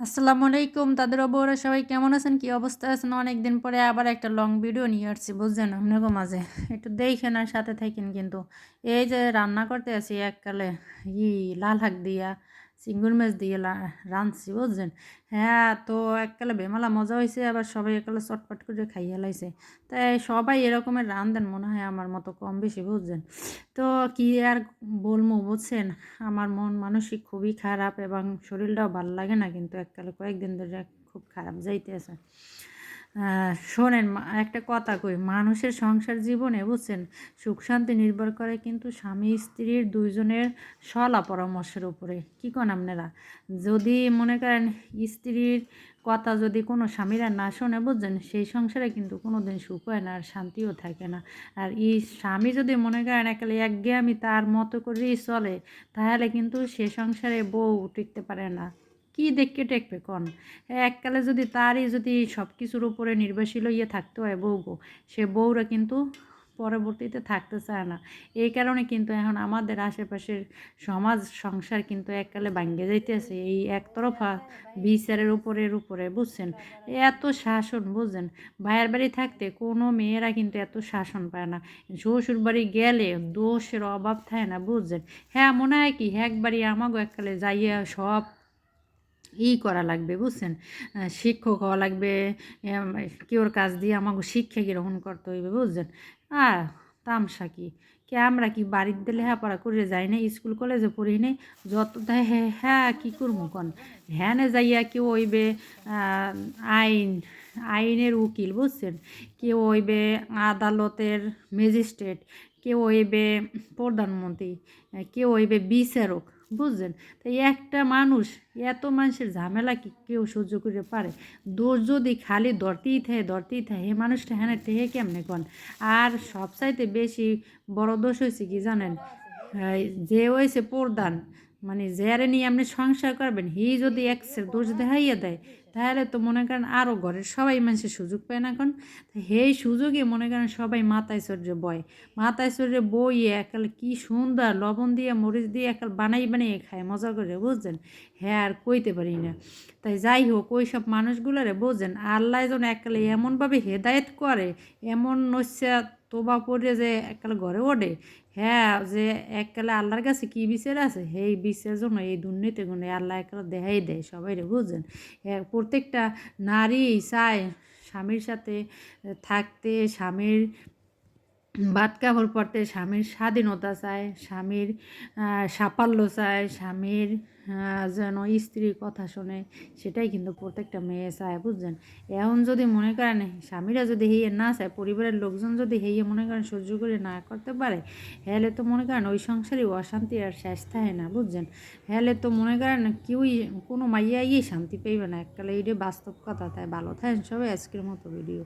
আসসালামু আলাইকুম, তাদের বউরা সবাই কেমন আছেন? কি অবস্থা আছেন? অনেক দিন পরে আবার একটা লং ভিডিও নিয়ে আসছি, বুঝছেন? আপনাকে মাঝে। একটু দেখেন আর সাথে থাকেন কিন্তু। এই যে রান্না করতে আছি এককালে, ই লাল হাক দিয়া। চিঙ্গুর মাছ দিয়ে রাঁধছি, বুঝছেন? হ্যাঁ তো এককালে বেমালা মজা হয়েছে আবার সবাই এককালে চটপট করে খাইয়ে লাইছে। তাই সবাই এরকমের রান্ধেন মনে হয় আমার মতো কম বেশি, বুঝছেন? তো কি আর বলব বুঝছেন? আমার মন মানসিক খুবই খারাপ এবং শরীরটাও ভালো লাগে না, কিন্তু এককালে কয়েকদিন ধরে খুব খারাপ যাইতেছে। শোনেন একটা কথা কই, মানুষের সংসার জীবনে বুঝছেন, সুখ শান্তি নির্ভর করে কিন্তু স্বামী স্ত্রীর দুইজনের সলা পরামর্শের উপরে। কী কন আপনারা? যদি মনে করেন স্ত্রীর কথা যদি কোনো স্বামীরা না শোনে, বুঝছেন, সেই সংসারে কিন্তু কোনো দিন সুখ হয় না আর শান্তিও থাকে না। আর এই স্বামী যদি মনে করেন একালে আমি তার মতো করেই চলে, তাহলে কিন্তু সে সংসারে বউ টিকতে পারে না। কি দেখকে টেকবে কন? এককালে যদি তারই যদি সব কিছুর উপরে নির্ভরশীল হইয়ে থাকতে হয় বউ গো, সে বউরা কিন্তু পরবর্তীতে থাকতে চায় না। এই কারণে কিন্তু এখন আমাদের আশেপাশের সমাজ সংসার কিন্তু এককালে ভাঙ্গে যাইতেছে। এই একতরফা বিচারের উপরের উপরে, বুঝছেন? এত শাসন, বুঝছেন? ভাইয়ের বাড়ি থাকতে কোনো মেয়েরা কিন্তু এত শাসন পায় না। শ্বশুর বাড়ি গেলে দোষের অভাব থাকে না, বুঝছেন? হ্যাঁ মনে হয় কি, একবারই আমাগো এককালে যাইয়া সব ই করা লাগবে, বুঝছেন? শিক্ষক হওয়া লাগবে কেউর কাজ দিয়ে আমাকে শিক্ষা গ্রহণ করতে হইবে, বুঝছেন? আর তামসা কি? কে আমরা কি বাড়িতে লেখাপড়া করে যাই না স্কুল কলেজে পড়ি নেই? যত হ্যাঁ হ্যাঁ কী করব কন? হ্যানে যাইয়া কেউ হইবে আইন, আইনের উকিল, বুঝছেন? কেউ হইবে আদালতের ম্যাজিস্ট্রেট, কেউ হইবে প্রধানমন্ত্রী, কেউ হইবে বিচারক বুঝছেন? তাই একটা মানুষ, এত মানুষের ঝামেলা কি কেউ সহ্য করে পারে? দোষ যদি খালি ধরতেই থাকে ধরতেই থাকে হে মানুষটা হ্যাঁ টেহে কেমনে কন? আর সবচাইতে বেশি বড় দোষ হয়েছে কি জানেন? যে হয়েছে প্রধান মানে যারে নিয়ে আপনি সংসার করবেন, হি যদি এক্সের দোষ দেখাইয়া দেয় তাহলে তো মনে করেন আরও ঘরের সবাই মানুষের সুযোগ পায় না এখন। সেই সুযোগে মনে করেন সবাই মাথায় চড়ে বয়। মাথায় চড়ে বইয়ে একাল কি সুন্দর লবণ দিয়ে, মরিচ দিয়ে একাল বানাই বানিয়ে খায়, মজা করে, বুঝছেন? হ্যাঁ আর কইতে পারি না। তাই যাই হোক ওই সব মানুষগুলোরে বোঝেন আল্লাহ যেন একালে এমনভাবে হেদায়েত করে, এমন নস্যা তোবা পড়ে যে এককালে ঘরে ওঠে? হ্যাঁ যে এককালে আল্লাহর কাছে কী বিচার আছে? সেই বিচার জন্য এই দুর্নীতি গুণে আল্লাহ এককালে দেখাই দেয় সবাই রে বুঝছেন প্রত্যেকটা নারী চায় স্বামীর সাথে থাকতে, স্বামীর ভাত কাপড় পরতে স্বামীর স্বাধীনতা চায়, স্বামীর সাফল্য চায়, স্বামীর যেন স্ত্রীর কথা শোনে সেটাই কিন্তু প্রত্যেকটা মেয়ে চায়, বুঝছেন? এখন যদি মনে করেন, স্বামীরা যদি হেয়ে না চায়, পরিবারের লোকজন যদি হেয়ে মনে করেন সহ্য করে না করতে পারে, হেলে তো মনে করেন ওই সংসারই অশান্তি আর শেষ থাকে না, বুঝছেন? হেলে তো মনে করেন কেউই, কোনো মাইয়াই শান্তি পেইবে না, এককালে এইটাই বাস্তব কথা, তাই ভালো থাকেন সবাই আজকের মতো ভিডিও